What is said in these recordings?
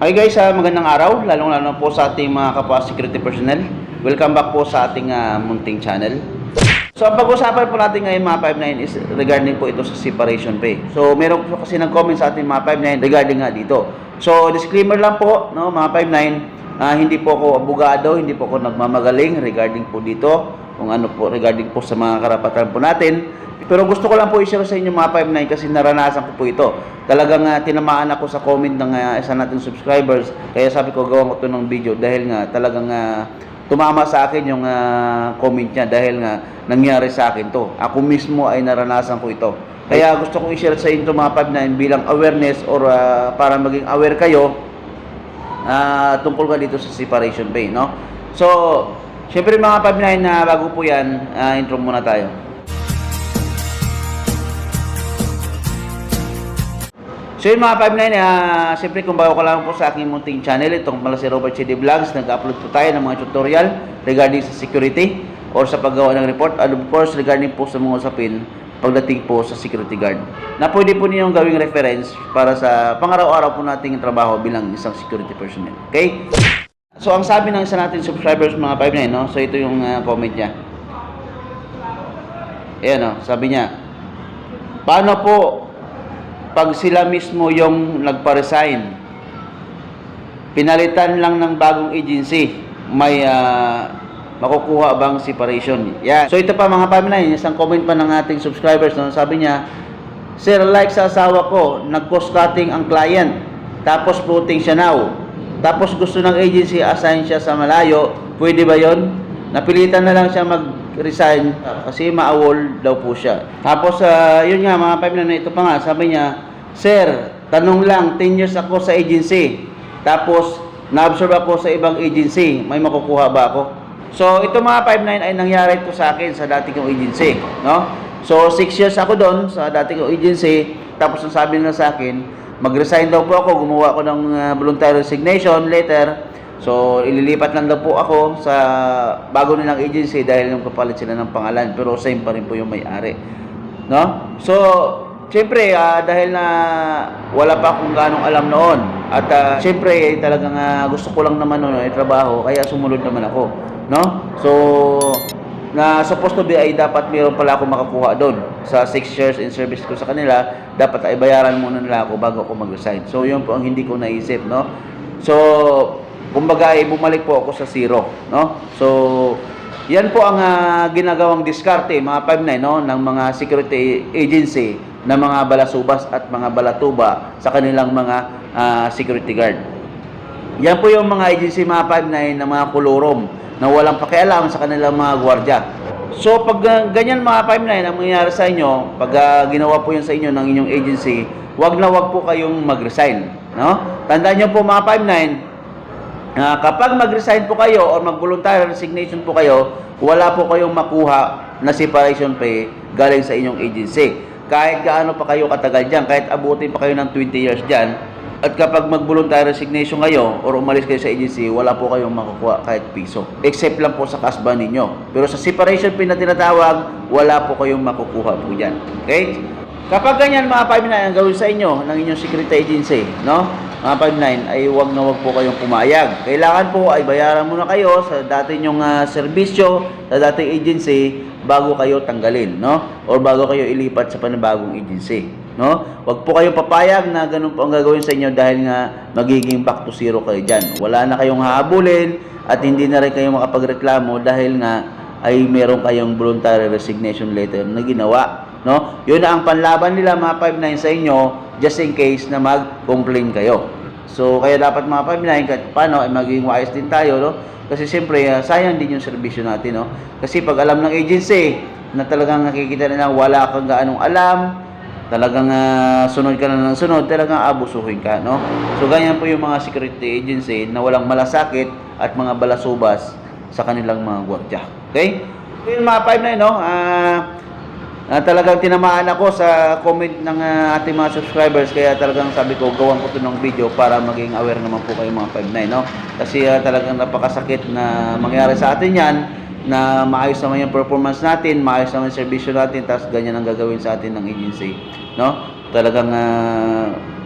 Hi guys, ah, magandang araw, lalong-lalo po sa ating mga kapwa security personnel. Welcome back po sa ating ah, munting channel. So ang pag-usapan po natin ngayon mga 59 is regarding po ito sa separation pay. So meron po kasi nag-comment sa ating mga 59 regarding nga dito. So disclaimer lang po, no, mga 59, ah, hindi po ako abogado, hindi po ako nagmamagaling regarding po dito, kung ano po regarding po sa mga karapatan po natin. Pero gusto ko lang po i-share sa inyo mga 59 kasi naranasan ko po ito. Talagang uh, tinamaan ako sa comment ng uh, isa nating subscribers. Kaya sabi ko gawa ko ito ng video dahil nga talagang uh, tumama sa akin yung uh, comment niya dahil nga nangyari sa akin to. Ako mismo ay naranasan ko ito. Kaya gusto kong i-share sa inyo mga 59 bilang awareness or uh, para maging aware kayo uh, tungkol ka dito sa separation pay, no? So, syempre mga 59 na bago po yan, uh, intro muna tayo. So yun mga 59, uh, siyempre kung bago ka lang po sa aking munting channel, itong pala si Robert CD Vlogs, nag-upload po tayo ng mga tutorial regarding sa security or sa paggawa ng report and of course regarding po sa mga usapin pagdating po sa security guard na pwede po ninyong gawing reference para sa pangaraw-araw po nating trabaho bilang isang security personnel. Okay? So ang sabi ng isa natin subscribers mga 59, no? So ito yung uh, comment niya. Ayan, no? sabi niya, paano po pag sila mismo yung nagpa-resign, pinalitan lang ng bagong agency, may ah, makukuha bang separation? Yan. So ito pa mga pamilya, isang comment pa ng ating subscribers, no? sabi niya, Sir, like sa asawa ko, nag-cost cutting ang client, tapos floating siya now. Tapos gusto ng agency, assign siya sa malayo, pwede ba yon? Napilitan na lang siya mag-resign kasi maawol daw po siya. Tapos, ah, yun nga mga pamilya na ito pa nga, sabi niya, Sir, tanong lang, 10 years ako sa agency. Tapos, na-absorb ako sa ibang agency. May makukuha ba ako? So, ito mga 5-9 ay nangyari ito sa akin sa dati kong agency. No? So, 6 years ako doon sa dati kong agency. Tapos, ang sabi nila sa akin, mag-resign daw po ako. Gumawa ako ng uh, voluntary resignation letter. So, ililipat lang daw po ako sa bago nilang agency dahil yung kapalit sila ng pangalan. Pero same pa rin po yung may-ari. No? So, Siyempre, ah, dahil na wala pa akong ganong alam noon. At ah, siyempre, talagang ah, gusto ko lang naman noon ay trabaho, kaya sumunod naman ako. No? So, na supposed to be ay dapat mayroon pala ako makakuha doon. Sa 6 years in service ko sa kanila, dapat ay bayaran muna nila ako bago ako mag-resign. So, yun po ang hindi ko naisip, no? So, kumbaga ay bumalik po ako sa zero, no? So, yan po ang ah, ginagawang diskarte, mga 5-9, no, ng mga security agency na mga balasubas at mga balatuba sa kanilang mga ah, security guard. Yan po yung mga agency mga 5-9 na mga kolorom na walang pakialam sa kanilang mga gwardya. So pag ah, ganyan mga 5-9 ang mangyayari sa inyo, pag ah, ginawa po yan sa inyo ng inyong agency, wag na wag po kayong mag-resign. No? Tandaan nyo po mga 5-9, Ah, kapag mag-resign po kayo or mag-voluntary resignation po kayo, wala po kayong makuha na separation pay galing sa inyong agency. Kahit gaano pa kayo katagal dyan, kahit abutin pa kayo ng 20 years dyan, at kapag mag-voluntary resignation kayo or umalis kayo sa agency, wala po kayong makukuha kahit piso. Except lang po sa kasba ninyo. Pero sa separation pay na tinatawag, wala po kayong makukuha po dyan. Okay? Kapag ganyan mga 5 ang gawin sa inyo ng inyong security agency, no? Mga 5 ay wag na wag po kayong pumayag. Kailangan po ay bayaran muna kayo sa dati nyong ah, serbisyo, sa dating agency bago kayo tanggalin, no? Or bago kayo ilipat sa panibagong agency, no? Wag po kayong papayag na ganun po ang gagawin sa inyo dahil nga magiging back to zero kayo diyan. Wala na kayong hahabulin at hindi na rin kayo makapagreklamo dahil nga ay meron kayong voluntary resignation letter na ginawa no? Yun na ang panlaban nila mga 59 sa inyo just in case na mag-complain kayo. So kaya dapat mga 59 kahit paano ay maging wise din tayo, no? Kasi siyempre uh, sayang din yung serbisyo natin, no? Kasi pag alam ng agency na talagang nakikita nila wala kang gaanong alam, talagang uh, sunod ka na ng sunod, talagang abusuhin ka, no? So ganyan po yung mga security agency na walang malasakit at mga balasubas sa kanilang mga gwardiya. Okay? So yun mga 59, no? Ah uh, talagang tinamaan ako sa comment ng uh, ating mga subscribers. Kaya talagang sabi ko gawan ko to ng video para maging aware naman po kayo mga 5-9 no? Kasi uh, talagang napakasakit na mangyari sa atin yan na maayos naman yung performance natin maayos naman yung servisyo natin tapos ganyan ang gagawin sa atin ng agency no? Talagang uh,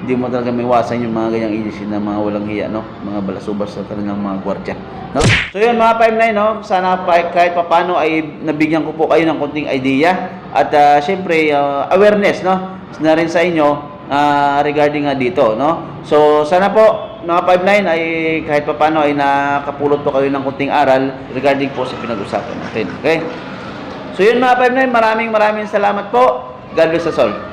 hindi mo talaga maiwasan yung mga ganyang agency na mga walang hiya, no? Mga balasubas sa kanilang mga gwardya, no? So yun mga 59, no? Sana pa, kahit papano ay nabigyan ko po kayo ng konting idea at ah, syempre ah, awareness, no? Na rin sa inyo ah, regarding nga dito, no? So sana po mga 59 ay kahit papano ay nakapulot po kayo ng konting aral regarding po sa pinag-usapan natin. Okay? So yun mga 59, maraming maraming salamat po. God bless us all.